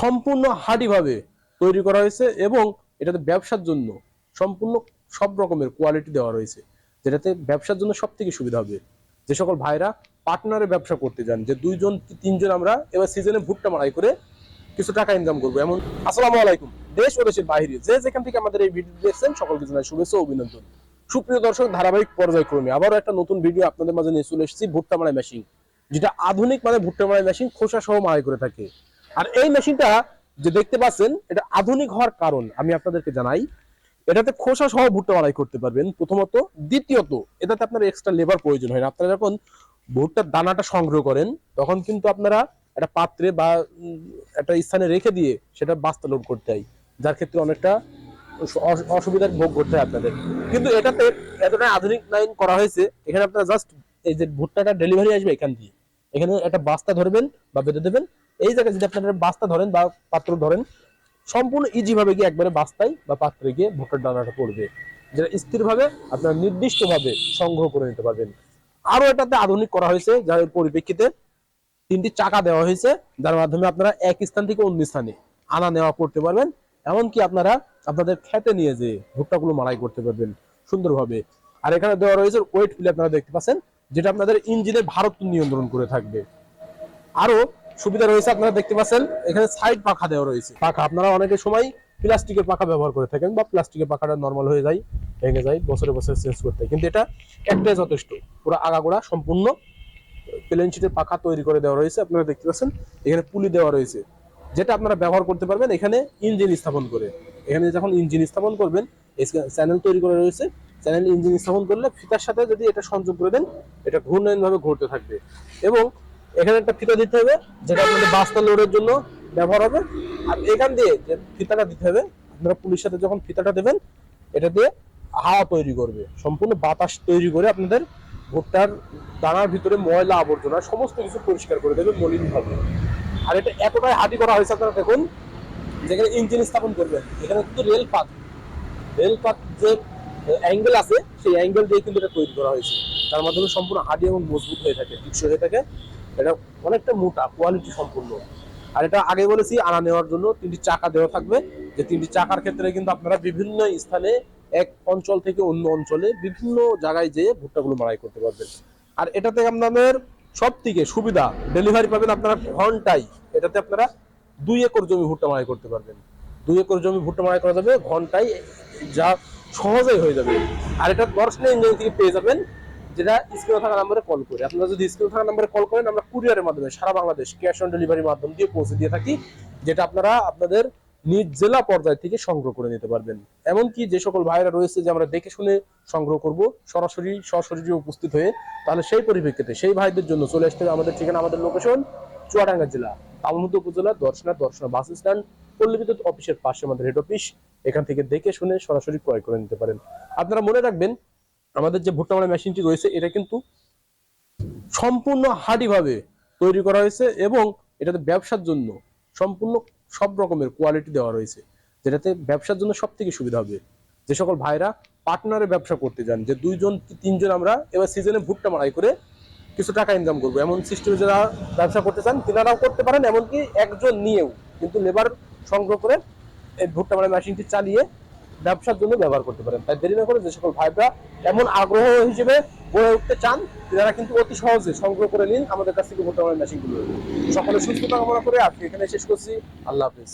সম্পূর্ণ হার্ডিভাবে তৈরি করা হয়েছে এবং এটাতে ব্যবসার জন্য সম্পূর্ণ সব রকমের কোয়ালিটি দেওয়া রয়েছে। যেটাতে ব্যবসার জন্য সব থেকে সুবিধা হবে। যে সকল ভাইরা পার্টনারে ব্যবসা করতে যান, যে দুইজন তিনজন আমরা এবার সিজনে ভুট্টা মারাই করে কিছু টাকা ইনকাম করব। এমন, আসসালামু আলাইকুম। দেশ ও দেশের বাইরে যে যেখান থেকে আমাদের এই ভিডিও দেখছেন, সকলকে জানাই শুভেচ্ছা অভিনন্দন। সুপ্রিয় দর্শক, ধারাবাহিক পর্যায়ক্রমে আবারও একটা নতুন ভিডিও আপনাদের মাঝে নিয়ে চলে এসেছি ভুট্টা মারাই মেশিন যেটা আধুনিক মানে ভুট্টা মারাই মেশিন খোসা সহ মারাই করে থাকে। আর এই মেশিনটা যে দেখতে পাচ্ছেন, এটা আধুনিক হওয়ার কারণ আমি আপনাদেরকে জানাই। এটাতে খোসা সহ ভুট্টা মারাই করতে পারবেন। প্রথমত, দ্বিতীয়ত, এটাতে আপনার এক্সট্রা লেবার প্রয়োজন হয় না। আপনারা যখন ভুট্টার দানাটা সংগ্রহ করেন, তখন কিন্তু আপনারা একটা পাত্রে বা একটা স্থানে রেখে দিয়ে সেটা বাস্তা লোড করতে হয়। যার ক্ষেত্রে অনেকটা অস- অস- অসুবিধার ভোগ করতে হয় আপনাদের। কিন্তু এটাতে এতটা আধুনিক লাইন করা হয়েছে, এখানে আপনারা জাস্ট এই যে ভুট্টাটা ডেলিভারি আসবে এখান দিয়ে। এখানে একটা বাস্তা ধরবেন বা বেঁধে দেবেন এই জায়গায় যদি আপনারা বাস্তা ধরেন বা পাত্র ধরেন, সম্পূর্ণ ইজি ভাবে গিয়ে একবারে বাস্তায় বা পাত্রে গিয়ে ভুট্টার দানাটা পড়বে। যেটা স্থির ভাবে আপনারা নির্দিষ্ট ভাবে সংগ্রহ করে নিতে পারবেন। আরও এটাতে আধুনিক করা হয়েছে, যার পরিপ্রেক্ষিতে তিনটি চাকা দেওয়া হয়েছে, যার মাধ্যমে আপনারা এক স্থান থেকে অন্য স্থানে আনা নেওয়া করতে পারবেন। এমনকি আপনারা আপনাদের খেতে নিয়ে যে ভুট্টাগুলো মারাই করতে পারবেন সুন্দরভাবে। আর এখানে দেওয়া রয়েছে ওয়েট ফিল আপনারা দেখতে পাচ্ছেন, যেটা আপনাদের ইঞ্জিনের ভারত নিয়ন্ত্রণ করে থাকবে। আরও সুবিধা রয়েছে, আপনারা দেখতে পাচ্ছেন। এখানে সাইড পাখা দেওয়া রয়েছে। পাখা, আপনারা অনেকের সময় প্লাস্টিকের পাখা ব্যবহার করে থাকেন বা প্লাস্টিকের পাখাটা নর্মাল হয়ে যায়, ভেঙে যায়, বছরে বছরে চেঞ্জ করতে। কিন্তু এটা একটাই যথেষ্ট। পুরো আগাগোড়া সম্পূর্ণ প্লেন শিটের পাখা তৈরি করে দেওয়া রয়েছে, আপনারা দেখতে পাচ্ছেন। এখানে পুলি দেওয়া রয়েছে, যেটা আপনারা ব্যবহার করতে পারবেন এখানে ইঞ্জিন স্থাপন করে। এখানে যখন ইঞ্জিন স্থাপন করবেন চ্যানেল তৈরি করা রয়েছে। চ্যানেল ইঞ্জিন স্থাপন করলে ফিতার সাথে যদি এটা সংযোগ করে দেন, এটা ঘূর্ণয়ন ভাবে ঘুরতে থাকবে। এবং এখানে একটা ফিতা দিতে হবে, যেটা আপনাদের বাস্তা লোডের জন্য ব্যবহার হবে। আর এখান দিয়ে যে ফিতাটা দিতে হবে, আপনারা পুলিশ সাথে যখন ফিতাটা দেবেন, এটা দিয়ে হাওয়া তৈরি করবে। সম্পূর্ণ বাতাস তৈরি করে আপনাদের ভুট্টার দানার ভিতরে ময়লা আবর্জনা, সমস্ত কিছু পরিষ্কার করে দেবে মলিন ভাবে আর এটা এতটাই হাঁটি করা হয়েছে আপনারা দেখুন, যেখানে ইঞ্জিন স্থাপন করবেন, এখানে কিন্তু রেল পাত। রেল যে অ্যাঙ্গেল আছে, সেই অ্যাঙ্গেল দিয়ে কিন্তু এটা তৈরি করা হয়েছে। তার মাধ্যমে সম্পূর্ণ হাঁটি এবং মজবুত হয়ে থাকে টিকসই হয়ে থাকে। এটা অনেকটা মোটা কোয়ালিটি সম্পূর্ণ। আর এটা আগে বলেছি, আনা নেওয়ার জন্য তিনটি চাকা দেওয়া থাকবে। যে তিনটি চাকার ক্ষেত্রে কিন্তু আপনারা বিভিন্ন স্থানে এক অঞ্চল থেকে অন্য অঞ্চলে বিভিন্ন জায়গায় যেয়ে ভুট্টাগুলো মারাই করতে পারবেন। আর এটাতে আপনাদের সব থেকে সুবিধা ডেলিভারি পাবেন আপনারা ঘন্টায়। এটাতে আপনারা দুই একর জমি ভুট্টা মারাই করতে পারবেন। দুই একর জমি ভুট্টা মারাই করা যাবে, ঘন্টায় যা সহজেই হয়ে যাবে। আর এটা দর্শনীয় ইঞ্জিন থেকে পেয়ে যাবেন যেটা স্ক্রিনে থাকা নাম্বারে কল করে। আপনারা যদি স্ক্রিনে থাকা নাম্বারে কল করেন, আমরা কুরিয়ারের মাধ্যমে সারা বাংলাদেশ ক্যাশ অন ডেলিভারির মাধ্যম দিয়ে পৌঁছে দিয়ে থাকি, যেটা আপনারা আপনাদের নিজ জেলা পর্যায় থেকে সংগ্রহ করে নিতে পারবেন। এমনকি যে সকল ভাইরা রয়েছে যে আমরা দেখে শুনে সংগ্রহ করব, সরাসরি সশরীরে উপস্থিত হয়ে, তাহলে সেই পরিপ্রেক্ষিতে সেই ভাইদের জন্য চলে আসতে হবে আমাদের ঠিকানা, আমাদের লোকেশন চুয়াডাঙ্গা জেলা তালমুদ্দ উপজেলা, দর্শনা দর্শনা বাস স্ট্যান্ড পল্লী বিদ্যুৎ অফিসের পাশে আমাদের হেড অফিস এখান থেকে দেখে শুনে সরাসরি ক্রয় করে নিতে পারেন। আপনারা মনে রাখবেন আমাদের যে ভুট্টা মারা মেশিনটি রয়েছে, এটা কিন্তু সম্পূর্ণ হার্ডিভাবে তৈরি করা হয়েছে এবং এটাতে ব্যবসার জন্য সম্পূর্ণ সব রকমের কোয়ালিটি দেওয়া রয়েছে, যেটাতে ব্যবসার জন্য সব থেকে সুবিধা হবে। যে সকল ভাইরা পার্টনারে ব্যবসা করতে যান, যে দুইজন তিনজন আমরা এবার সিজনে ভুট্টা মারাই করে কিছু টাকা ইনকাম করব। এমন সিস্টেমে যারা ব্যবসা করতে চান, তিনারাও করতে পারেন, এমনকি একজন নিয়েও কিন্তু লেবার সংগ্রহ করে এই ভুট্টা মারা মেশিনটি চালিয়ে ব্যবসার জন্য ব্যবহার করতে পারেন। তাই দেরি না করে যে সকল ভাইরা এমন আগ্রহ হিসেবে গড়ে উঠতে চান, তারা কিন্তু অতি সহজে সংগ্রহ করে নিন। আমাদের কাছ থেকে বর্তমানে মেশিনগুলো সকলে সুস্থতা কামনা করে আজকে এখানে শেষ করছি। আল্লাহ হাফিজ।